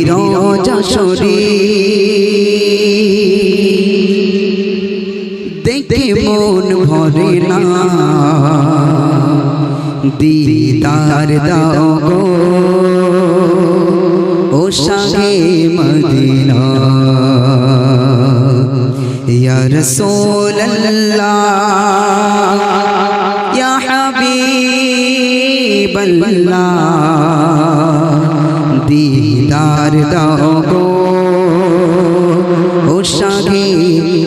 যশোরে দেখে মন ভরে না। দিদার দাও গো। ও শাহে মদিনা। ইয়া রাসূলুল্লাহ। ইয়া হাবিবাল্লাহ। দিদার দাও ও শাহে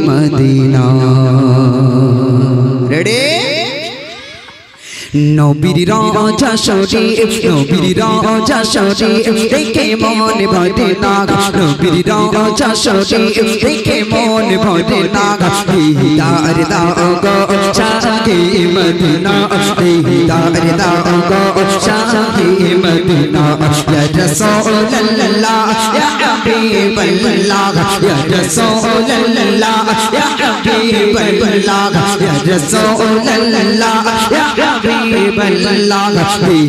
মদিনা। রেডি নবীর রাজা শরীফ, নবীর রাজা শরীফ, দেখে মন ভরে না নবীর রাজা শরীফ, দেখে মন ভরে না দিদার দাও শাহে মদিনা দিদার দাও গো শাহে মদিনা ইয়া রাসূলুল্লাহ ইয়া হাবিবাল্লাহ ইয়া রাসূলুল্লাহ ইয়া হাবিবাল্লাহ ইয়া রাসূলুল্লাহ ইয়া হাবিবাল্লাহ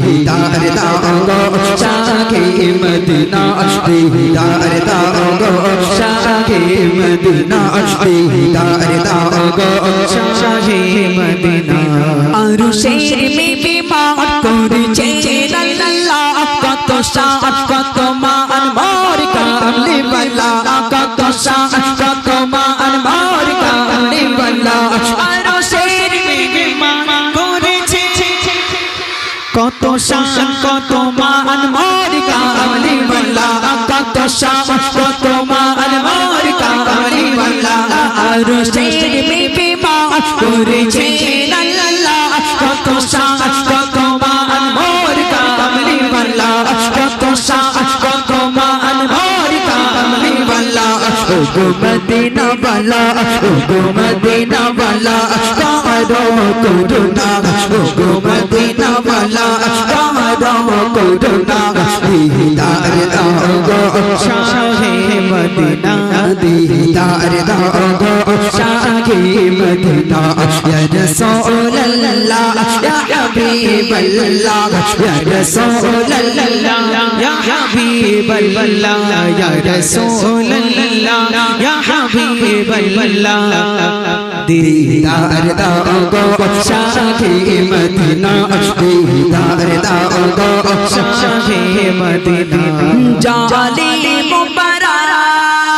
দিদার দাও গো শাহে মদিনা দিদার দাও গো শাহে মদিনা দিদার দাও গো শাহে মদিনা মান করেছে আল্লাহ কত শান কত মান মোর কামলি বালা কত শান কত মান মোর কামলি বালা মান করেছে কত শান কত মান মোর কামলি বালা মান মেবে মান করেছে আল্লাহ কত শান কত মান মোর কামলি বালা কত শান কত মান মোর কামলি বালা ও গো মদিনা ও গো মদিনা বালা কারও ও গো মদিনা বালা কারও দিদার দাও গো শাহে মদিনা, দিদার দাও গো শাহে মদিনা ইয়া রাসূলুল্লাহ ইয়া হাবিবাল্লাহ ইয়া রাসূলুল্লাহ ইয়া হাবিবাল্লাহ ইয়া রাসূলুল্লাহ ইয়া হাবিবাল্লাহ দিদার দাও গো শাহে মদিনা দিদার দাও গো শাহে মদিনা জালি মুবারক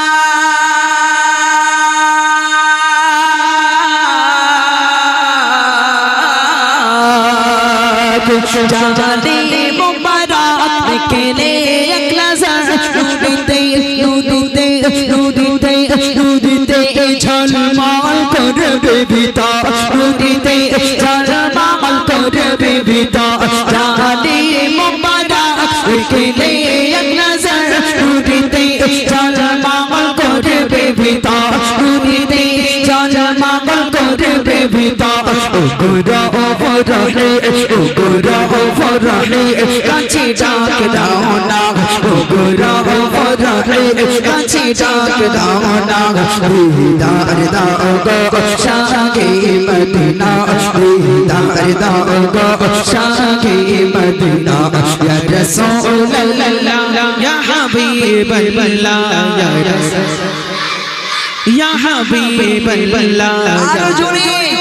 জালি মুবারক কেলে এক নজর নুদিতে নুদিতে নুদিতে নুদিতে ঝলমল করবে ভিতর নুদিতে ঝলমল করবে ভিতর জালি মুবারক কেলে এক নজর নুদিতে ঝলমল করবে ভিতর নুদিতে ঝলমল করবে ভিতর ও গুরা ও ফরলে কাছে ডাক দাও না। ও গুরা ও ফরলে কাছে ডাক দাও না। দিদার দাও গো শাহে মদিনা। দিদার দাও গো শাহে মদিনা। ইয়া রাসূলুল্লাহ, ইয়া হাবিবাল্লাহ, ইয়া রাসূল ইয়া হাবিবাল্লাহ আরও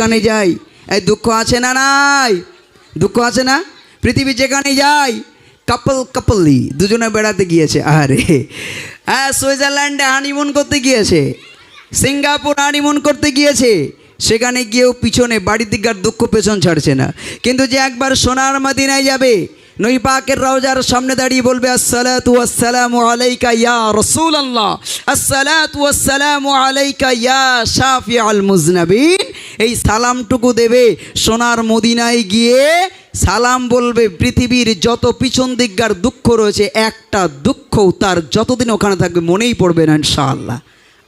যেখানে যাই, এই দুঃখ আছে না নাই? দুঃখ আছে না? পৃথিবী যেখানে যাই কাপল কাপলি দুজনে বেড়াতে গিয়েছে। আরে হ্যাঁ সুইজারল্যান্ডে হানিমুন করতে গিয়েছে। সিঙ্গাপুর হানিমুন করতে গিয়েছে। সেখানে গিয়েও পিছনে বাড়ির দিকার দুঃখ পেছন ছাড়ছে না। কিন্তু যে একবার সোনার মাদিনায় যাবে নই পাকের রওজার সামনে দাঁড়িয়ে বলবে, আসসালাতু আসসালামু আলাইকা ইয়া রাসূলুল্লাহ। আসসালাতু আসসালামু আলাইকা ইয়া শাফিআল মুজনাবিন। এই সালামটুকু দেবে সোনার মদিনায় গিয়ে সালাম বলবে, পৃথিবীর যত পিছন দিককার দুঃখ রয়েছে, একটা দুঃখও তার যতদিন ওখানে থাকবে মনেই পড়বে না ইনশাআল্লাহ।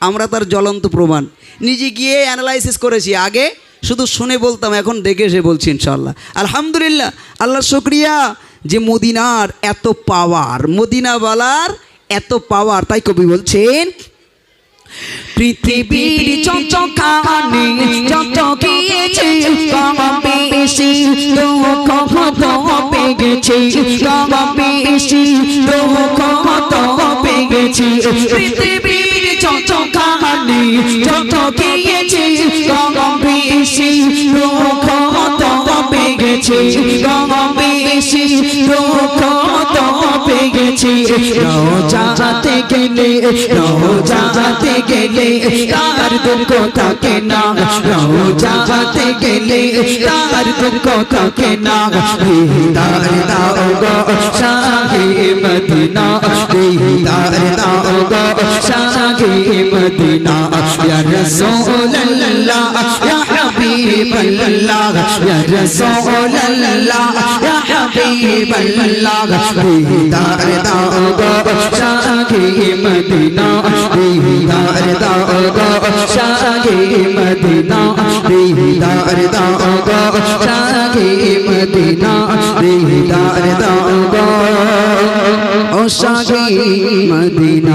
আমরা তার জ্বলন্ত প্রমাণ। নিজে গিয়ে অ্যানালাইসিস করেছি আগে, শুধু শুনে বলতাম, এখন দেখে এসে বলছি ইনশাল্লাহ আলহামদুলিল্লাহ আল্লাহ শুক্রিয়া। যে মদিনার এত পাওয়ার মদিনাওয়ালার এত পাওয়ার তাই কবি বলছেন পৃথিবীর দুঃখ কত পেগেছে কমবে বেশি দুঃখ তপে পেগেছে রোজাতে গেলে রোজাতে গেলে তার দুঃখ থাকে না। রোজাতে গেলে তার দুঃখ থাকে না। হৃদার ইয়া হৃদার দাও গো শাহে মদিনা হৃদার দাও গো শাহে মদিনা হৃদার দাও গো শাহে মদিনা হৃদার দাও গো ও শাহে মদিনা